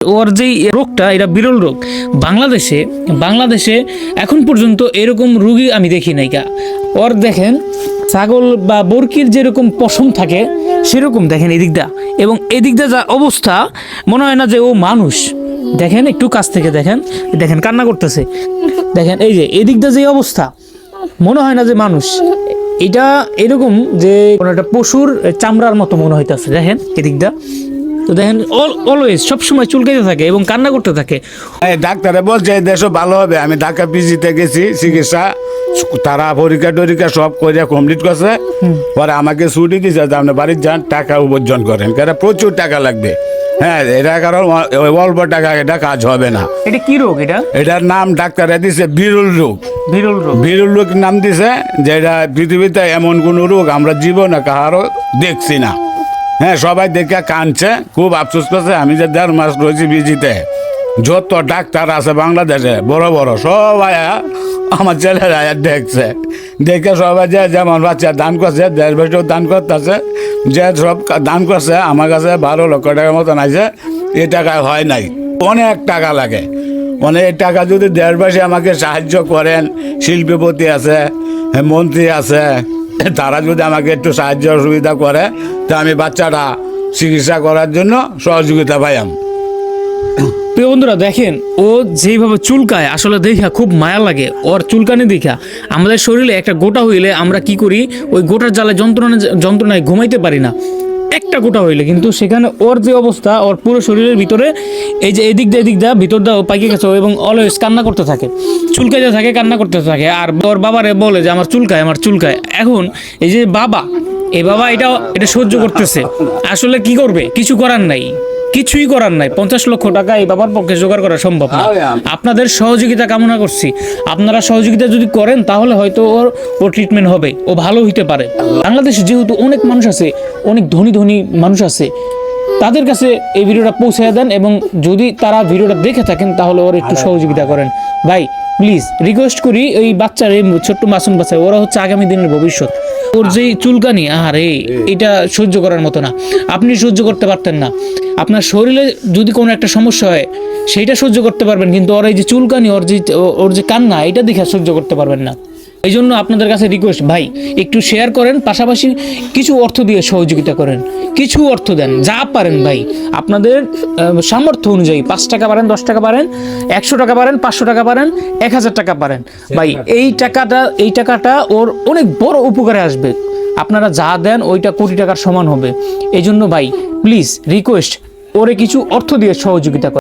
ওর যে রোগটা, এটা বিরল রোগ। বাংলাদেশে বাংলাদেশে এখন পর্যন্ত এরকম রুগী আমি দেখি নাই কা। ওর দেখেন, ছাগল বা বরকির যেরকম পশম থাকে, সেরকম দেখেন এদিকটা এবং এদিকটা যা অবস্থা, মনে হয় না যে ও মানুষ। দেখেন, একটু কাছ থেকে দেখেন দেখেন কান্না করতেছে। দেখেন, এই যে এদিকটা যে অবস্থা, মনে হয় না যে মানুষ। এটা এরকম যে কোনো একটা পশুর চামড়ার মতো মনে হইতেছে, দেখেন এদিকটা তো দেখেন অলওয়েজ সবসময় চুলকাইতে থাকে এবং কান্না করতে থাকে। ডাক্তারে বলছে দেশও ভালো হবে। আমি ঢাকা পিজিতে গেছি চিকিৎসা তারা পরীক্ষা টরীক্ষা সব করে কমপ্লিট করছে। পরে আমাকে ছুটি দিছে যে আপনি বাড়ির যান টাকা উপার্জন করেন। কেন? প্রচুর টাকা লাগবে। হ্যাঁ এটা কারণ অল্প টাকা এটা কাজ হবে না। এটা কি রোগ এটা? এটার নাম ডাক্তারে দিছে বিরল রোগ। বিরল রোগ। বিরল রোগ নাম দিছে যে এটা পৃথিবীতে এমন কোনো রোগ আমরা জীবনে কাহারও দেখছি না। হ্যাঁ সবাই দেখে কাঁদছে খুব আফসোস করছে। আমি যে দেড় মাস রয়েছি বিজিতে যত ডাক্তার আছে বাংলাদেশে বড় বড় সবাই আমার ছেলেরা দেখছে। দেখে সবাই যে যেমন বাচ্চা দান করছে দেশ বছর দান করতেছে যে সব দান করছে আমার কাছে বারো লক্ষ টাকার মতন আছে এ টাকায় হয় নাই। অনেক টাকা লাগে। অনেক টাকা যদি দেশবাসী আমাকে সাহায্য করেন শিল্পপতি আছে হ্যাঁ, মন্ত্রী আছে তারা যদি আমাকে একটু সাহায্য সুবিধা করে, তা আমি বাচ্চাটা চিকিৎসা করার জন্য সহযোগিতা পাইয়াম। প্রিয় বন্ধুরা, দেখেন, ও যেইভাবে চুলকায়, আসলে দেখা খুব মায়া লাগে। ওর চুলকানি দেখা, আমাদের শরীরে একটা গোটা হইলে আমরা কি করি, ওই গোটার জালে যন্ত্রণা যন্ত্রণায় ঘুমাইতে পারি না। একটা গোটা হইলে, কিন্তু সেখানে ওর যে অবস্থা, ওর পুরো শরীরের ভিতরে এই যে এদিক দিয়ে এদিক দিয়ে ভিতর দাও পাইকে গেছে এবং অলওয়েজ কান্না করতে থাকে চুলকায় যা থাকে, কান্না করতে থাকে, আর ওর বাবারে বলে যে, আমার চুলকায় আমার চুলকায়। এখন এই যে বাবা এ বাবা এটা এটা সহ্য করতেছে। আসলে কি করবে? কিছু করার নাই। কিছুই করার নাই। পঞ্চাশ লক্ষ টাকা এই বাবার পক্ষে জোগাড় করা সম্ভব না। আপনাদের সহযোগিতা কামনা করছি। আপনারা সহযোগিতা যদি করেন তাহলে হয়তো ওর ও ট্রিটমেন্ট হবে। ও ভালো হইতে পারে। বাংলাদেশে যেহেতু অনেক মানুষ আছে অনেক ধনী ধনী মানুষ আছে তাদের কাছে এই ভিডিওটা পৌঁছে দেন এবং যদি তারা ভিডিওটা দেখে থাকেন তাহলে ওর একটু সহযোগিতা করেন। ভাই প্লিজ রিকোয়েস্ট করি ওই বাচ্চার এই ছোট্ট মাসুম বাচ্চা, ওরা হচ্ছে আগামী দিনের ভবিষ্যৎ। ওর যে চুলকানি আরে এটা সহ্য করার মতো না। আপনি সহ্য করতে পারতেন না। আপনার শরীরে যদি কোনো একটা সমস্যা হয় সেইটা সহ্য করতে পারবেন, কিন্তু ওর এই যে চুলকানি, ওর যে ওর যে কান্না, এটা দেখে সহ্য করতে পারবেন না। এই জন্য আপনাদের কাছে রিকোয়েস্ট ভাই, একটু শেয়ার করেন, পাশাপাশি কিছু অর্থ দিয়ে সহযোগিতা করেন। কিছু অর্থ দেন, যা পারেন, ভাই। আপনাদের সামর্থ্য অনুযায়ী পাঁচ টাকা পারেন, দশ টাকা পারেন, একশো টাকা পারেন, পাঁচশো টাকা পারেন, এক হাজার টাকা পারেন। ভাই, এই টাকাটা এই টাকাটা ওর অনেক বড় উপকারে আসবে। আপনারা যা দেন, ওইটা কোটি টাকার সমান হবে। এই জন্য ভাই প্লিজ রিকোয়েস্ট ওরে কিছু অর্থ দিয়ে সহযোগিতা করেন।